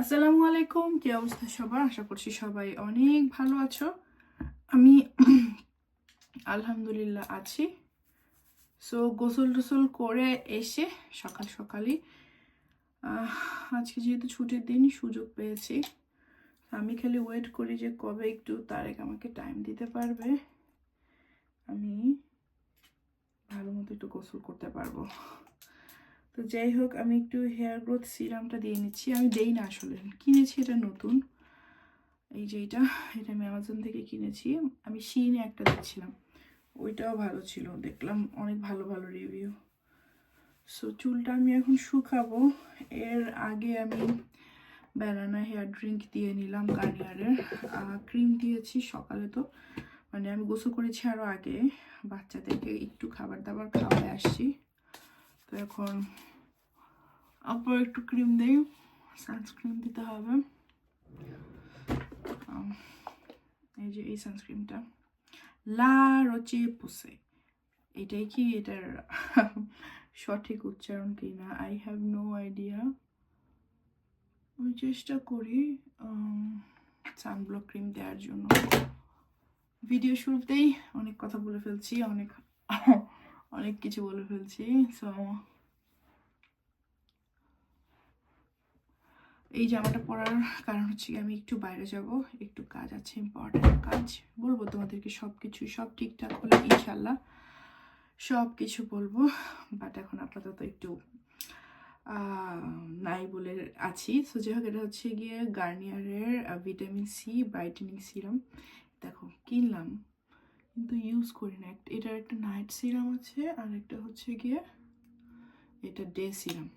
আসসালামু আলাইকুম, কি অবস্থা সবার? আশা করছি সবাই অনেক ভালো আছো। আমি আলহামদুলিল্লাহ আছি। সো গোসল টোসল করে এসে সকাল সকালই আজকে যেহেতু ছুটির দিন, সুযোগ পেয়েছি। আমি খালি ওয়েট করি যে কবে একটু তারেক আমাকে টাইম দিতে পারবে। আমি ভালো মতো একটু গোসল করতে পারব। তো যাই হোক, আমি একটু হেয়ার গ্রোথ সিরামটা দিয়ে নিচ্ছি। আমি দেই না আসলে। কিনেছি এটা নতুন। এই যে এটা এটা আমি অ্যামাজন থেকে কিনেছি। আমি শিনে একটা দিচ্ছিলাম। ওইটাও ভালো ছিল। দেখলাম অনেক ভালো ভালো রিভিউ সো চুলটা আমি এখন শুকাবো। এর আগে আমি ব্যানানা হেয়ার ড্রিঙ্ক দিয়ে নিলাম গার্নিয়ারের ক্রিম দিয়েছি সকালে তো। মানে আমি গোসল করেছি আরও আগে। বাচ্চাদেরকে একটু খাবার দাবার খাওয়ায় আসছি। তো এখন আবার একটু ক্রিম দেই। সানস্ক্রিন দিতে হবে। এই যে এই সানস্ক্রিনটা লা রচে পুসে। এটাই কি এটার সঠিক উচ্চারণ কি না? আই হ্যাভ নো আইডিয়া আমি চেষ্টা করি সানব্লক ক্রিম দেওয়ার জন্য। ভিডিও শুরুতেই অনেক কথা বলে ফেলছি, অনেক অনেক কিছু বলে ফেলছি সো এই জামাটা পরার কারণ হচ্ছে আমি একটু বাইরে যাব, একটু কাজ আছে ইম্পর্টেন্ট কাজ। বলব তোমাদেরকে সব কিছু সব ঠিকঠাক হলে ইনশাল্লাহ সব কিছু বলব। বাট এখন আপাতত একটু নাই বলে আছি। সো যাই হোক, এটা হচ্ছে গিয়ে গার্নিয়ারের ভিটামিন সি ব্রাইটেনিং সিরাম দেখো, কিনলাম, কিন্তু ইউজ করি না। এটার একটা নাইট সিরাম আছে, আর একটা হচ্ছে গিয়ে, এটা ডে সিরাম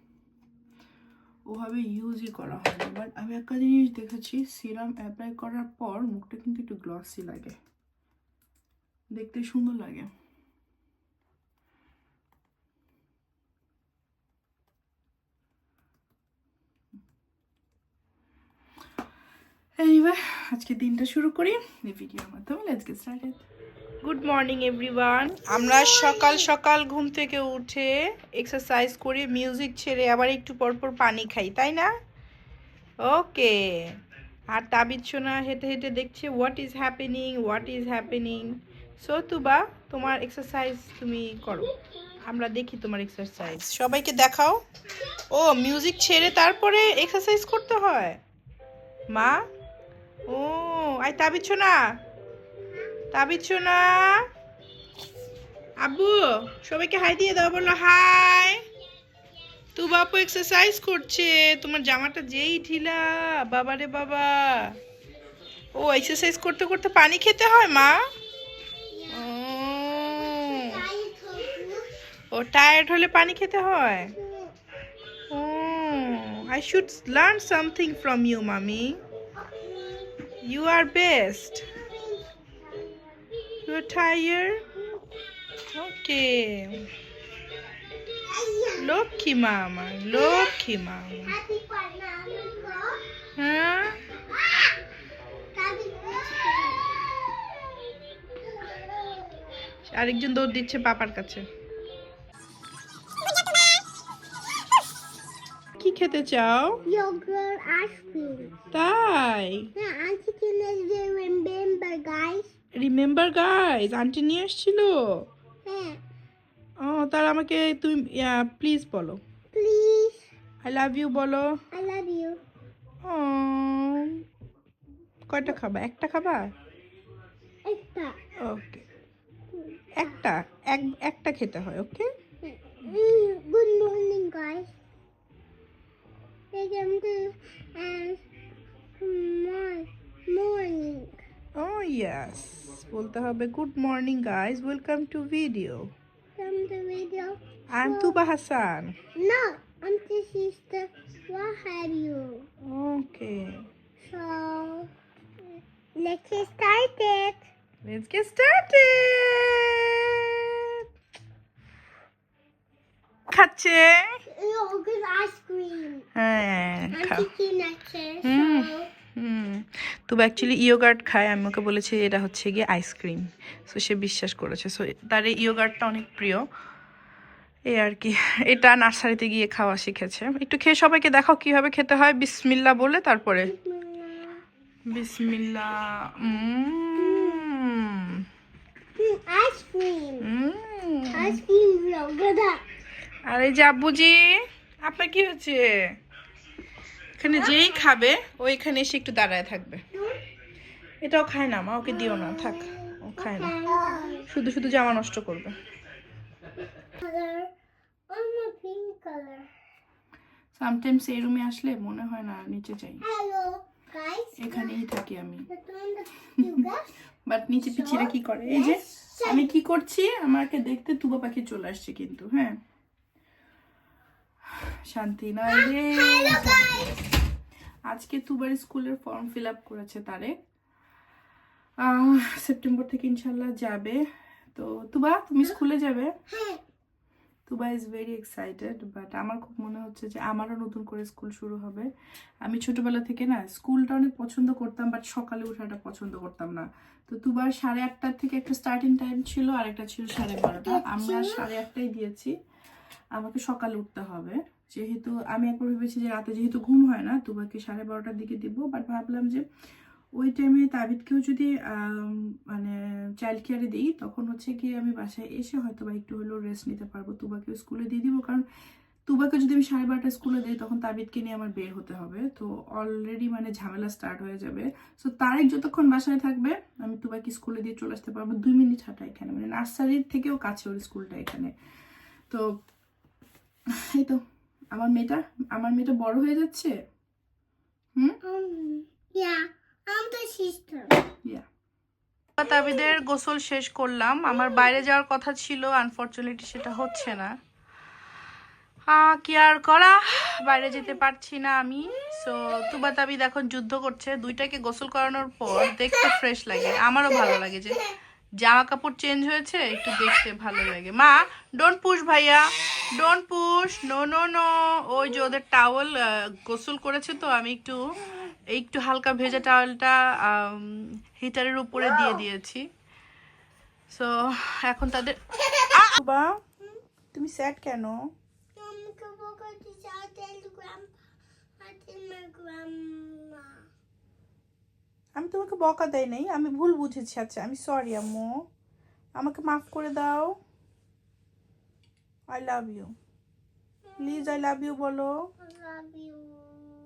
ওভাবে ইউজই করা হয় না। বাট আমি একটা জিনিস দেখেছি সিরাম অ্যাপ্লাই করার পর মুখটা কিন্তু একটু গ্লসি লাগে। দেখতে সুন্দর লাগে। এইবার আজকে দিনটা শুরু করি। এই ভিডিওর মাধ্যমে let's get started good morning everyone আমরা সকাল সকাল ঘুম থেকে উঠে এক্সারসাইজ করে মিউজিক ছেড়ে আবার একটু পর পর পানি খাই তাই না? ওকে আর তাবিদ সোনা হেঁটে হেঁটে দেখছে what is happening what is happening so Tuba তোমার এক্সারসাইজ তুমি করো। আমরা দেখি তোমার এক্সারসাইজ সবাইকে দেখাও। ও মিউজিক ছেড়ে তারপরে এক্সারসাইজ করতে হয়। মা ও আই তাবিদ সোনা তাবিদ সোনা আব্বু সবাইকে হাই দিয়ে দাও বলো হাই। তু বাপু এক্সারসাইজ করছে তোমার জামাটা যেই ঢিলা বাবা রে বাবা। ও এক্সারসাইজ করতে করতে পানি খেতে হয় মা? ও, ও টায়ার্ড হলে পানি খেতে হয়? ও I should learn something from you mummy. R best you are tired okay Lakshmi মা আমার লক্ষ্মী মা হ্যাঁ আরেকজন দৌড় দিচ্ছে পাপার কাছে। কি খেতে চাও? চকলেট আইসক্রিম তাই? আন্টি কে নিয়ে remember guys remember guys aunty নিয়ে হ্যাঁ। ও তার আমাকে তুমি প্লিজ বলো। প্লিজ আই লাভ ইউ বলো। আই লাভ ইউ কয়টা খাবা? একটা খাবা? একটা। ওকে একটা এক একটা খেতে হয় okay guys guys. Welcome to um, mor- morning. ও ইয়াস বলতে হবে good morning guys welcome to video From the video. I am Tuba Hasan No, Auntie sister, what have you? Okay So, let's get started. Let's get started খাচ্ছে Yogurt তো actually yogurt খায় আমি ওকে বলেছি এটা হচ্ছে গিয়ে আইসক্রিম সো সে বিশ্বাস করেছে। সো তার এই ইয়োগার্টটা অনেক প্রিয়। এই আর কি। এটা নার্সারিতে গিয়ে খাওয়া শিখেছে। একটু খেয়ে সবাইকে দেখাও কীভাবে খেতে হয়। বিসমিল্লা বলে তারপরে বিসমিল্লা। আর এই যে আব্বুজি আপনার কি হচ্ছে এখানে যেই খাবে ও এখানে এসে একটু দাঁড়ায় থাকবে। এটাও খায় না মা ওকে দিও না থাক ও খায় না। শুধু শুধু জামা নষ্ট করবে. সামটাইমস এই রুমে আসলে মনে হয় না নিচে যাই। এখানেই থাকি আমি. বাট নিচে পিছিয়ে কি করে? এই যে আমি কি করছি? আমাকে দেখতে তুবা পাখি চলে আসছে কিন্তু হ্যাঁ। শান্তি নয় রে। আজকে তুবার স্কুলের ফর্ম ফিল আপ করেছে তারে। সেপ্টেম্বর থেকে ইনশাল্লাহ যাবে। তো তুবা তুমি স্কুলে যাবে? Tuba is very excited but আমার খুব মনে হচ্ছে যে আমারও নতুন করে স্কুল শুরু হবে। আমি ছোটবেলা থেকে না স্কুলটা অনেক পছন্দ করতাম বাট সকালে ওঠাটা পছন্দ করতাম না। তো তুবার সাড়ে আটটার থেকে একটা স্টার্টিং টাইম ছিল আর একটা ছিল সাড়ে বারোটা। আমরা সাড়ে আটটাই দিয়েছি। আমাকে সকালে উঠতে হবে। যেহেতু আমি একবার ভেবেছি যে রাতে যেহেতু ঘুম হয় না তুবাকে সাড়ে বারোটার দিকে দিব। বাট ভাবলাম যে ওই টাইমে তাবিদকেও যদি মানে চাইল্ড কেয়ারে দিই, তখন হচ্ছে কি আমি বাসায় এসে হয়তো বা একটু হলেও রেস্ট নিতে পারব। তুবাকেও স্কুলে দিয়ে দিব। কারণ তুবাকে যদি আমি সাড়ে বারোটা স্কুলে দিই, তখন তাবিদকে নিয়ে আমার বের হতে হবে। তো অলরেডি মানে ঝামেলা স্টার্ট হয়ে যাবে। সো তারেক যতক্ষণ বাসায় থাকবে, আমি তুবাকে স্কুলে দিয়ে চলে আসতে পারব দুই মিনিট হাঁটা এখানে। মানে নার্সারির থেকেও কাছে ওর স্কুলটা এখানে। তো এই তো। আমার মেয়েটা আমার মেয়েটা বড় হয়ে যাচ্ছে? হুম? Um. তাবিদের গোসল শেষ করলাম। আমার বাইরে যাওয়ার কথা ছিল আনফর্চুনেটলি সেটা হচ্ছে না। কি আর করা? বাইরে যেতে পারছি না আমি। সো তুবা তাবিদ এখন যুদ্ধ করছে। দুইটাকে গোসল করানোর পর দেখতে ফ্রেশ লাগে। আমারও ভালো লাগে যে জামা কাপড় চেঞ্জ হয়েছে, একটু দেখতে ভালো লাগে। মা ডোন্ট পুশ ভাইয়া। Don't push no no no ওই যে ওদের টাওয়েল গোসল করেছে তো, আমি একটু একটু হালকা ভেজা টাওয়েলটা হিটারের উপরে দিয়ে দিয়েছি। সো এখন তাদের বা তুমি স্যাড কেন. আমি তোমাকে বকা দেই নাই আমি ভুল বুঝেছি। আচ্ছা আমি সরি আম্মু। আমাকে মাফ করে দাও। I love you please I love you বলো।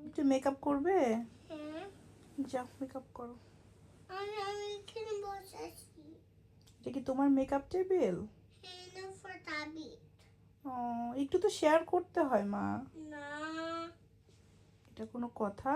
একটু মেকআপ করবে? যাও মেকআপ করো। এটা কি তোমার মেকআপ টেবিল. ও একটু তো শেয়ার করতে হয় মা. এটা কোনো কথা?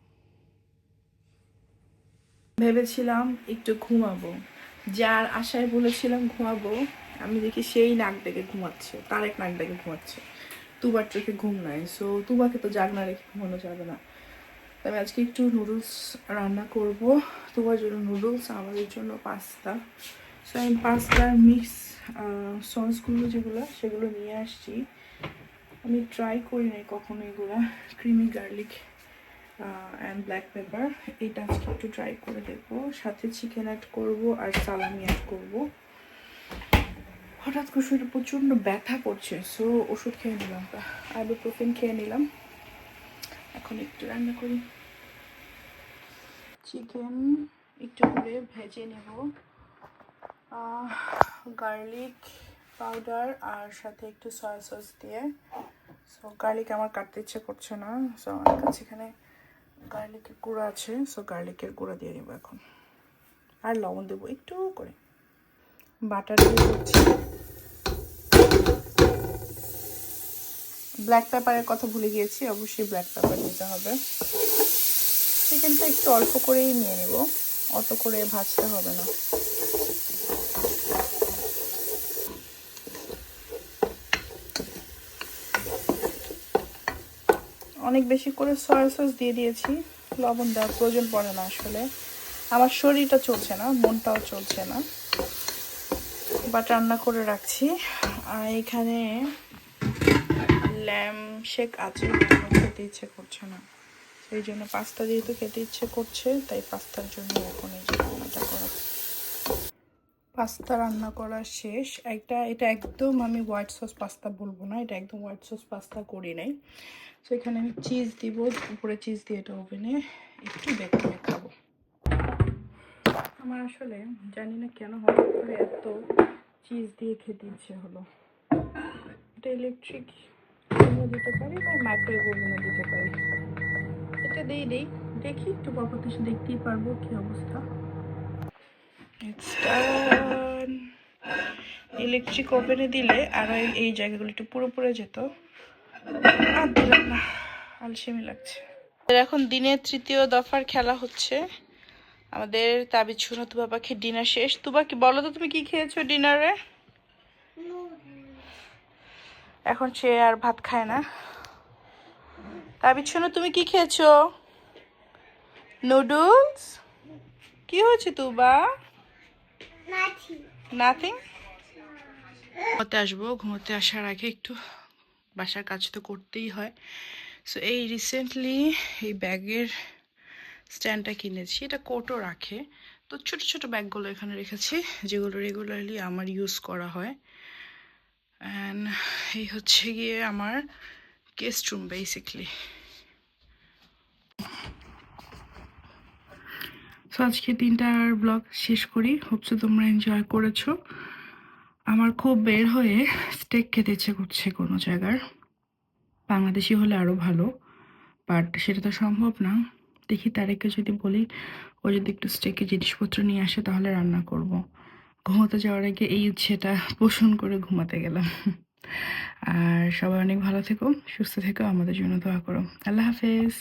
ভেবেছিলাম একটু ঘুমাবো। যার আশায় বলেছিলাম ঘুমাবো, আমি দেখি সেই নাক ডেকে ঘুমাচ্ছে, তারেক নাক ডেকে ঘুমাচ্ছে। তুবার চোখে ঘুম নাই সো তুবাকে তো জাগনা রেখে ঘুমানো যাবে না। আমি আজকে একটু নুডলস রান্না করব। তোমার জন্য নুডলস আমাদের জন্য পাস্তা সো আমি পাস্তার মিক্স সসগুলো যেগুলো, সেগুলো নিয়ে আসছি। আমি ট্রাই করি নাই কখনো এগুলো creamy garlic and black pepper এটা আজকে একটু ট্রাই করে দেখব। সাথে চিকেন অ্যাড করব আর সালামি অ্যাড করব। হঠাৎ করে শরীরে প্রচণ্ড ব্যথা করছে সো ওষুধ খেয়ে নিলাম। আইবুপ্রোফেন খেয়ে নিলাম। এখন একটু রান্না করি। চিকেন একটু করে ভেজে নেব। গার্লিক পাউডার আর সাথে একটু সয়া সস দিয়ে। সো গার্লিক আমার কাটতে ইচ্ছে করছে না সো আমার কাছে এখানে গার্লিকের গুঁড়া আছে সো গার্লিকের গুঁড়া দিয়ে নেব এখন। আর লবণ দেবো একটু করে। বাটার দিয়ে দিচ্ছি। ব্ল্যাক পেপারের কথা ভুলে গিয়েছি, অবশ্যই ব্ল্যাক পেপার দিতে হবে। চিকেনটা একটু অল্প করেই নিয়ে নেব, অত করে ভাজতে হবে না। অনেক বেশি করে সয়া সস দিয়ে দিয়েছি। লবণ দেওয়ার প্রয়োজন পড়ে না আসলে। আমার শরীরটা চলছে না, মনটাও চলছে না। বাট রান্না করে রাখছি। আর এখানে ল্যাম শেক আছে খেতে ইচ্ছে করছে না। সেই জন্য পাস্তা যেহেতু খেতে ইচ্ছে করছে, তাই পাস্তার জন্য এখন এই পাস্তা রান্না করা শেষ। একটা, এটা একদম আমি হোয়াইট সস পাস্তা বলব না, এটা একদম হোয়াইট সস পাস্তা করি নাই। তো এখানে আমি চিজ দিব, উপরে চিজ দিয়ে এটা ওভেনে একটু বেক খাব। আমার আসলে, জানি না কেন হঠাৎ করে এত চিজ দিয়ে খেতে ইচ্ছে হলো। এটা ইলেকট্রিক দিতে পারি বা মাইক্রোওয়েভ ওভেনও দিতে পারি? এটা দিই দিই, দেখি একটু পরবর্তী দেখতেই পারব কি অবস্থা। ইলেকট্রিক ওভেনে দিলে আরও এই- জায়গাগুলো একটু পুরো পুরো যেত। আর দিলাম না, আলসেমি লাগছে। এখন দিনের তৃতীয় দফার খেলা হচ্ছে। আমাদের তাবিজ শুনো তো বাবাকে ডিনার শেষ। তুবা কি, বলো তো তুমি কি খেয়েছো ডিনারে এখন সে আর ভাত খায় না। তাবিজ শুনো তুমি কি খেয়েছো? নুডলস কি হয়েছে তুবা. নাথিং ঘুমোতে আসব, ঘুমোতে আসার আগে একটু বাসার কাজ তো করতেই হয়। সো এই রিসেন্টলি এই ব্যাগের স্ট্যান্ডটা কিনেছি। এটা কোটও রাখে। তো ছোট ছোট ব্যাগগুলো এখানে রেখেছি, যেগুলো রেগুলারলি আমার ইউজ করা হয়। অ্যান্ড এই হচ্ছে গিয়ে আমার গেস্ট রুম বেসিকলি সো আজকে তিনটার ব্লগ শেষ করি। হোপসো তোমরা এনজয় করেছ। আমার খুব বের হয়ে স্টেক খেতে ইচ্ছে করছে কোনো জায়গার। বাংলাদেশি হলে আরও ভালো বাট সেটা তো সম্ভব না। দেখি তারেকে যদি বলি, ও যদি একটু স্টেকের জিনিসপত্র নিয়ে আসে, তাহলে রান্না করব। ঘুমোতে যাওয়ার আগে এই ইচ্ছেটা পোষণ করে ঘুমাতে গেলাম। আর সবাই অনেক ভালো থেকো, সুস্থ থেকো, আমাদের জন্য দোয়া করো। আল্লাহ হাফেজ।